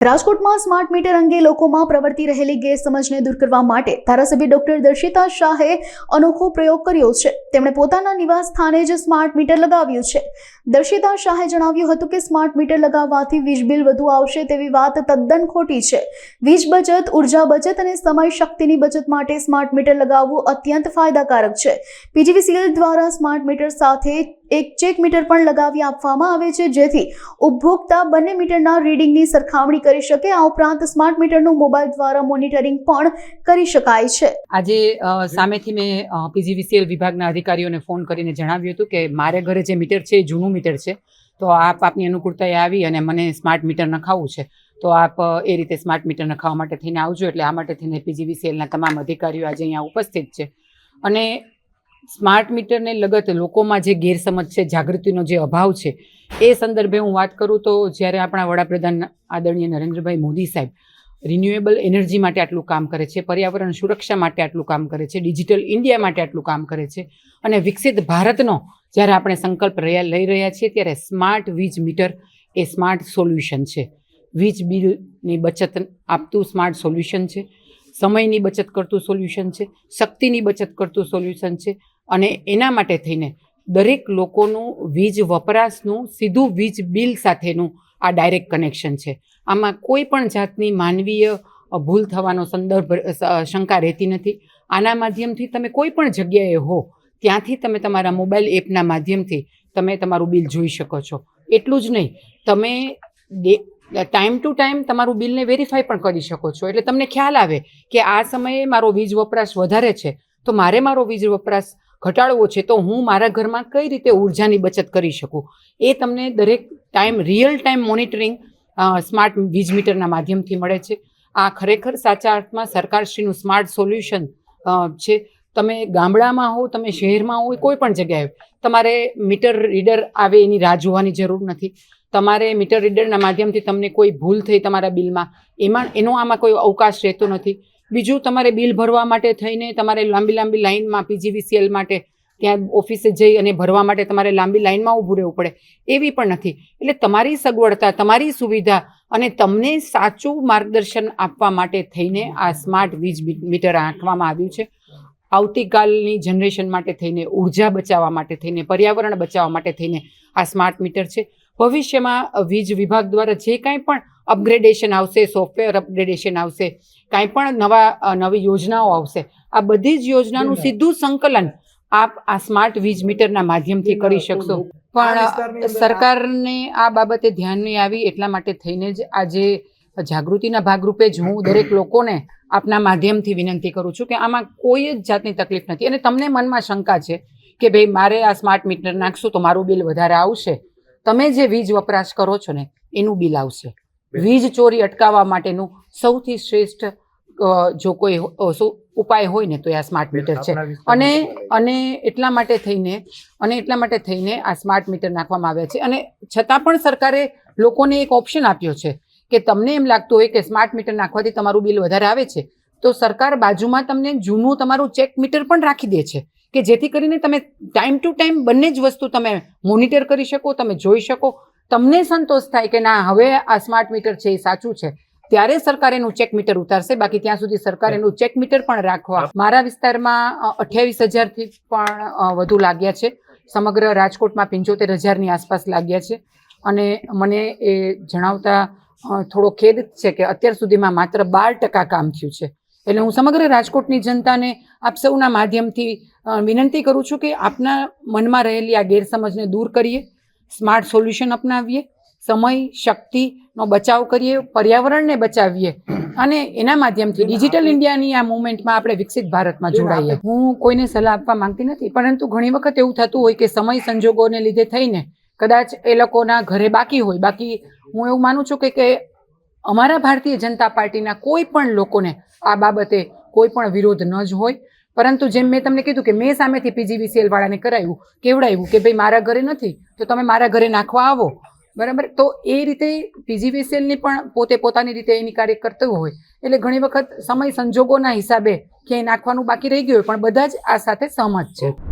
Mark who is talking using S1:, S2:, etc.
S1: રાજકોટમાં smart meter અંગે લોકોમાં પ્રવર્તી રહેલી ગેરસમજને દૂર કરવા માટે ધારાસભ્ય ડોક્ટર દર્શિતા શાહે અનોખો પ્રયોગ કર્યો છે. તેમણે પોતાના નિવાસ સ્થાને જ સ્માર્ટ મીટર લગાવ્યું છે. દર્શિતા શાહે જણાવ્યું હતું કે સ્માર્ટ મીટર લગાવવાથી વીજ બિલ વધુ આવશે તેવી વાત તદ્દન ખોટી છે. વીજ બચત, ઊર્જા બચત અને સમય શક્તિની બચત માટે સ્માર્ટ મીટર લગાવવું અત્યંત ફાયદાકારક છે. પીજીવીસીએલ દ્વારા સ્માર્ટ મીટર સાથે એક ચેક મીટર પણ લગાવી આપવામાં આવે છે, જેથી ઉપભોક્તા બંને મીટરના રીડિંગની સરખામણી કરી શકે. આ ઉપરાંત સ્માર્ટ મીટરનું મોબાઈલ દ્વારા મોનિટરિંગ પણ કરી શકાય છે.
S2: આજે સામેથી મેં પીજીવીસીએલ વિભાગના અધિકારીઓને ફોન કરીને જણાવ્યું હતું કે મારે ઘરે જે મીટર છે એ જૂનું મીટર છે. તો આપ આપની અનુકૂળતાએ આવી અને મને સ્માર્ટ મીટર નખાવવું છે. તો આપ એ રીતે સ્માર્ટ મીટર નખાવવા માટે થઈને આવજો. એટલે આ માટે થઈને પીજીવીસીએલના તમામ અધિકારીઓ આજે અહીંયા ઉપસ્થિત છે. અને સ્માર્ટ મીટરને લગત લોકોમાં જે ગેરસમજ છે, જાગૃતિનો જે અભાવ છે, એ સંદર્ભે હું વાત કરું તો જ્યારે આપણા વડાપ્રધાન આદરણીય નરેન્દ્રભાઈ મોદી સાહેબ રિન્યુએબલ એનર્જી માટે આટલું કામ કરે છે, પર્યાવરણ સુરક્ષા માટે આટલું કામ કરે છે ડિજિટલ ઇન્ડિયા માટે આટલું કામ કરે છે અને વિકસિત ભારતનો જ્યારે આપણે સંકલ્પ રહ્યા, લઈ રહ્યા છીએ ત્યારે સ્માર્ટ વીજ મીટર એ સ્માર્ટ સોલ્યુશન છે. વીજ બિલની બચત આપતું સ્માર્ટ સોલ્યુશન છે. સમયની બચત કરતું સોલ્યુશન છે, શક્તિની બચત કરતું સોલ્યુશન છે અને એના માટે થઈને દરેક લોકોનું વીજ વપરાશનું સીધું વીજ બિલ સાથેનું આ ડાયરેક્ટ કનેક્શન છે. આમાં કોઈ પણ જાતની માનવીય ભૂલ થવાનો સંદર્ભ શંકા રહેતી નથી. આના માધ્યમથી તમે કોઈ પણ જગ્યાએ હો, ત્યાંથી તમે તમારા મોબાઈલ એપના માધ્યમથી તમે તમારું બિલ જોઈ શકો છો. એટલું જ નહીં, તમે ટાઈમ ટુ ટાઈમ તમારું બિલને વેરીફાઈ પણ કરી શકો છો. એટલે તમને ખ્યાલ આવે કે આ સમયે મારો વીજ વપરાશ વધારે છે, તો મારે મારો વીજ વપરાશ ઘટાડવો છે, તો હું મારા ઘરમાં કઈ રીતે ઉર્જાની બચત કરી શકું? એ તમને દરેક time real time monitoring smart વીજ મીટરના માધ્યમથી મળે છે. આ ખરેખર સાચા અર્થમાં સરકારશ્રીનું સ્માર્ટ સોલ્યુશન છે. તમે ગામડામાં હો, તમે શહેરમાં હો કોઈ પણ જગ્યાએ, તમારે મીટર રીડર આવે એની રાહ જોવાની જરૂર નથી. તમારે મીટર રીડરના માધ્યમથી તમને કોઈ ભૂલ થઈ તમારા બિલમાં, એમાં, એનો આમાં કોઈ અવકાશ રહેતો નથી. બીજું, તમારે બિલ ભરવા માટે થઈને તમારે લાંબી લાંબી લાઇનમાં પીજીવીસીએલ માટે, ત્યાં ઓફિસે જઈ અને ભરવા માટે તમારે લાંબી લાઇનમાં ઊભું રહેવું પડે. એવી પણ નથી. એટલે તમારી સગવડતા, તમારી સુવિધા અને તમને સાચું માર્ગદર્શન આપવા માટે થઈને આ સ્માર્ટ વીજ મીટર આંકવામાં આવ્યું છે. આવતીકાલની જનરેશન માટે થઈને ઊર્જા બચાવવા માટે થઈને પર્યાવરણ બચાવવા માટે થઈને આ સ્માર્ટ મીટર છે. ભવિષ્યમાં વીજ વિભાગ દ્વારા જે કાંઈ પણ અપગ્રેડેશન આવશે સોફ્ટવેર અપગ્રેડેશન આવશે કાંઈ પણ નવા નવી યોજનાઓ આવશે આ બધી જ યોજનાનું સીધું સંકલન આપ આ સ્માર્ટ વીજ મીટરના માધ્યમથી કરી શકશો. પણ સરકારને આ બાબતે ધ્યાન નહીં આવી એટલા માટે થઈને જ આજે જાગૃતિના ભાગરૂપે જ હું દરેક લોકોને આપના માધ્યમથી વિનંતી કરું છું કે આમાં કોઈ જ જાતની તકલીફ નથી. અને તમને મનમાં શંકા છે કે ભાઈ મારે આ સ્માર્ટ મીટર નાખશું તો મારું બિલ વધારે આવશે? તમે જે વીજ વપરાશ કરો છો ને એનું બિલ આવશે. વીજ ચોરી અટકાવવા માટેનું સૌથી શ્રેષ્ઠ જો કોઈ ઉપાય હોય ને તો એ આ સ્માર્ટ મીટર છે. અને અને એટલા માટે થઈને અને એટલા માટે થઈને આ સ્માર્ટ મીટર નાખવામાં આવ્યા છે. અને છતાં પણ સરકારે લોકોને એક ઓપ્શન આપ્યો છે કે તમને એમ લાગતું હોય કે સ્માર્ટ મીટર નાખવાથી તમારું બિલ વધારે આવે છે, તો સરકાર બાજુમાં તમને જૂનું તમારું ચેક મીટર પણ રાખી દે છે, કે જેથી કરીને તમે ટાઈમ ટુ ટાઈમ બંને જ વસ્તુ તમે મોનિટર કરી શકો, તમે જોઈ શકો. તમને સંતોષ થાય કે ના, હવે આ સ્માર્ટ મીટર છે એ સાચું છે, ત્યારે સરકાર એનું ચેક મીટર ઉતારશે. બાકી ત્યાં સુધી સરકાર એનું ચેક મીટર પણ રાખવા મારા વિસ્તારમાં અઠ્યાવીસ હજારથી પણ વધુ લાગ્યા છે. સમગ્ર રાજકોટમાં પંચોતેર હજારની આસપાસ લાગ્યા છે. અને મને એ જણાવતા થોડો ખેદ છે કે અત્યાર સુધીમાં માત્ર બાર ટકા કામ થયું છે. એટલે હું સમગ્ર રાજકોટની જનતાને આપ સૌના માધ્યમથી વિનંતી કરું છું કે આપના મનમાં રહેલી આ ગેરસમજને દૂર કરીએ સ્માર્ટ સોલ્યુશન અપનાવીએ સમય શક્તિનો બચાવ કરીએ પર્યાવરણને બચાવીએ અને એના માધ્યમથી ડિજિટલ ઇન્ડિયાની આ મુવમેન્ટમાં આપણે વિકસિત ભારતમાં જોડાઈએ. હું કોઈને સલાહ આપવા માંગતી નથી પરંતુ ઘણી વખત એવું થતું હોય કે સમય સંજોગોને લીધે થઈને કદાચ એ લોકોના ઘરે બાકી હોય. બાકી હું એવું માનું છું કે કે અમારા ભારતીય જનતા પાર્ટીના કોઈ પણ લોકોને આ બાબતે કોઈ પણ વિરોધ ન જ હોય. પરંતુ જેમ મેં તમને કીધું કે મેં સામેથી પીજીવીસીએલ વાળાને કરાવ્યું, કેવડાવ્યું કે ભાઈ મારા ઘરે નથી, તો તમે મારા ઘરે નાખવા આવો. બરાબર? તો એ રીતે પીજીવીસીએલની પણ પોતે પોતાની રીતે એની કાર્ય કરતું હોય. એટલે ઘણી વખત સમય સંજોગોના હિસાબે ક્યાંય નાખવાનું બાકી રહી ગયું હોય, પણ બધા જ આ સાથે સહમત છે.